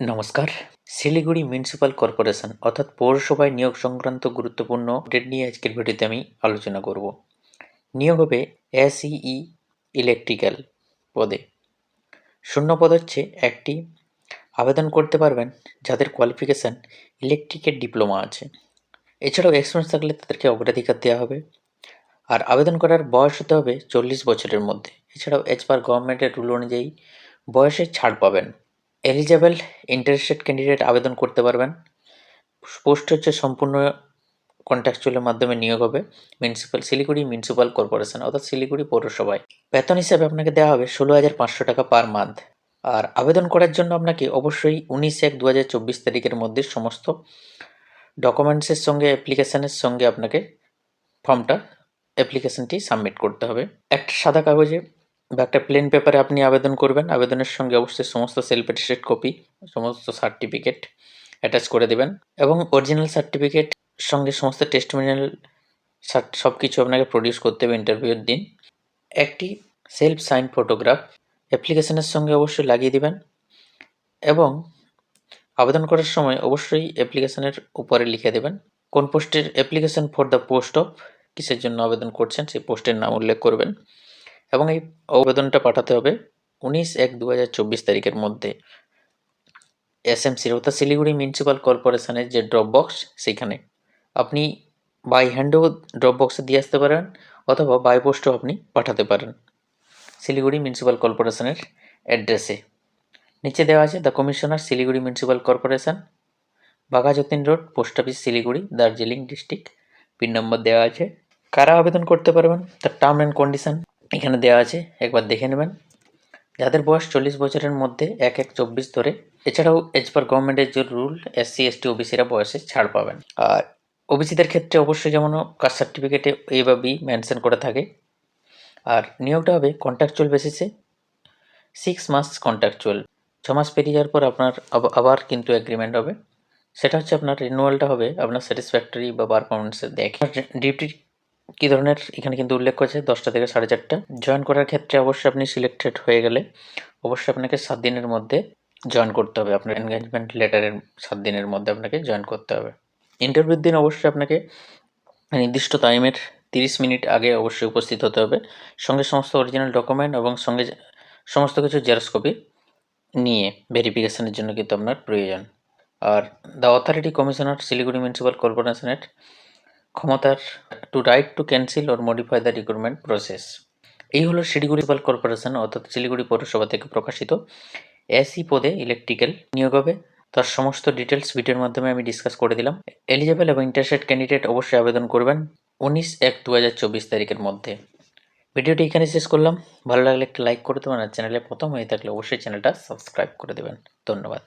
নমস্কার। Siliguri municipal corporation অর্থাৎ পৌরসভায় নিয়োগ সংক্রান্ত গুরুত্বপূর্ণ আপডেট নিয়ে আজকের ভিডিওতে আমি আলোচনা করব। নিয়োগ হবে এসইই ইলেকট্রিক্যাল পদে। শূন্য পদ হচ্ছে একটি। আবেদন করতে পারবেন যাদের কোয়ালিফিকেশান ইলেকট্রিকের ডিপ্লোমা আছে। এছাড়াও এক্সপিরিয়েন্স থাকলে তাদেরকে অগ্রাধিকার দেওয়া হবে। আর আবেদন করার বয়স হতে হবে চল্লিশ বছরের মধ্যে। এছাড়াও এজ পার গভর্নমেন্টের রুল অনুযায়ী বয়সে ছাড় পাবেন। এলিজেবল ইন্টারেস্টেড ক্যান্ডিডেট আবেদন করতে পারবেন। পোস্ট হচ্ছে সম্পূর্ণ কন্ট্রাকচুয়ালের মাধ্যমে নিয়োগ হবে। মিউনিসিপ্যাল শিলিগুড়ি মিউনিসিপ্যাল কর্পোরেশন অর্থাৎ শিলিগুড়ি পৌরসভায়। বেতন হিসাবে আপনাকে দেওয়া হবে ষোলো হাজার পাঁচশো টাকা পার মান্থ আর আবেদন করার জন্য আপনাকে অবশ্যই উনিশ এক দু হাজার চব্বিশ তারিখের মধ্যে সমস্ত ডকুমেন্টসের সঙ্গে অ্যাপ্লিকেশানের সঙ্গে আপনাকে ফর্মটা অ্যাপ্লিকেশনটি সাবমিট করতে হবে। একটা সাদা কাগজে বা একটা প্লেন পেপারে আপনি আবেদন করবেন, আবেদনের সঙ্গে অবশ্যই সমস্ত সেলফ অ্যাটেস্টেড কপি সমস্ত সার্টিফিকেট অ্যাটাচ করে দেবেন এবং অরিজিনাল সার্টিফিকেট সঙ্গে সমস্ত টেস্টমিনিয়াল সব কিছু আপনাকে প্রডিউস করতে হবে ইন্টারভিউর দিন। একটি সেলফ সাইন ফটোগ্রাফ অ্যাপ্লিকেশনের সঙ্গে অবশ্যই লাগিয়ে দিবেন এবং আবেদন করার সময় অবশ্যই অ্যাপ্লিকেশনের উপরে লিখে দেবেন। কোন পোস্টের application for the post of কিসের জন্য আবেদন করছেন সেই পোস্টের নাম উল্লেখ করবেন। এবং এই আবেদনটা পাঠাতে হবে উনিশ এক দু চব্বিশ তারিখের মধ্যে। এসএমসির অর্থাৎ শিলিগুড়ি মিউনিসিপ্যাল কর্পোরেশনের যে ড্রপ বক্স, সেখানে। আপনি বাই হ্যান্ডও ড্রপ বক্সে দিয়ে আসতে পারেন অথবা বাই পোস্টও আপনি পাঠাতে পারেন শিলিগুড়ি মিউনিসিপ্যাল কর্পোরেশনের অ্যাড্রেসে। নিচে দেওয়া আছে the commissioner Siliguri municipal corporation Bagha Jatin road, post office Siliguri, Darjeeling district. Pin নম্বর দেওয়া আছে। কারা আবেদন করতে পারবেন? তার টার্ম অ্যান্ড কন্ডিশন। এখানে দেওয়া আছে, একবার দেখে নেবেন। যাদের বয়স চল্লিশ বছরের মধ্যে এক এক চব্বিশ ধরে, এছাড়াও এজ পার গভর্নমেন্টের যে রুল এস এসসি এসটি ওবিসিরা বয়সে ছাড় পাবেন। আর ওবিসিদের ক্ষেত্রে অবশ্যই যেমন কাস্ট সার্টিফিকেটে এ বা বি মেনশন করে থাকে। আর নিয়োগটা হবে কন্ট্রাকচুয়াল বেসিসে সিক্স মাস কন্ট্রাকচুয়াল ছ মাস পেরিয়ে যাওয়ার পর আপনার আব- আবার কিন্তু এগ্রিমেন্ট হবে। সেটা হচ্ছে আপনার রিনুয়ালটা হবে, আপনার স্যাটিসফ্যাক্টরি বা পারফরমেন্সের দেখে ডিউটি কী ধরনের? এখানে কিন্তু উল্লেখ করেছে দশটা থেকে সাড়ে চারটা। জয়েন করার ক্ষেত্রে অবশ্যই আপনি সিলেক্টেড হয়ে গেলে অবশ্যই আপনাকে সাত দিনের মধ্যে জয়েন করতে হবে। আপনার এনগেজমেন্ট লেটারের সাত দিনের মধ্যে আপনাকে জয়েন করতে হবে। ইন্টারভিউর দিন অবশ্যই আপনাকে নির্দিষ্ট টাইমের তিরিশ মিনিট আগে অবশ্যই উপস্থিত হতে হবে। সঙ্গে সমস্ত অরিজিনাল ডকুমেন্ট এবং সঙ্গে সমস্ত কিছু জেরক্স কপি নিয়ে ভেরিফিকেশনের জন্য কিন্তু আপনার প্রয়োজন। আর the authority commissioner Siliguri municipal কর্পোরেশনের ক্ষমতার to right to cancel or modify the recruitment process এই হলো শিলিগুড়ি মিউনিসিপ্যাল কর্পোরেশন অর্থাৎ শিলিগুড়ি পৌরসভা থেকে প্রকাশিত এসি পদে ইলেকট্রিক্যাল নিয়োগ হবে। তার সমস্ত ডিটেলস ভিডিওর মাধ্যমে আমি ডিসকাস করে দিলাম। এলিজেবল এবং ইন্টারেস্টেড ক্যান্ডিডেট অবশ্যই আবেদন করবেন উনিশ এক দু হাজার চব্বিশ তারিখের মধ্যে। ভিডিওটি এখানে শেষ করলাম। ভালো লাগলে একটা লাইক করে দেবেন আর চ্যানেলে প্রথম হয়ে থাকলে অবশ্যই চ্যানেলটা সাবস্ক্রাইব করে দেবেন। ধন্যবাদ।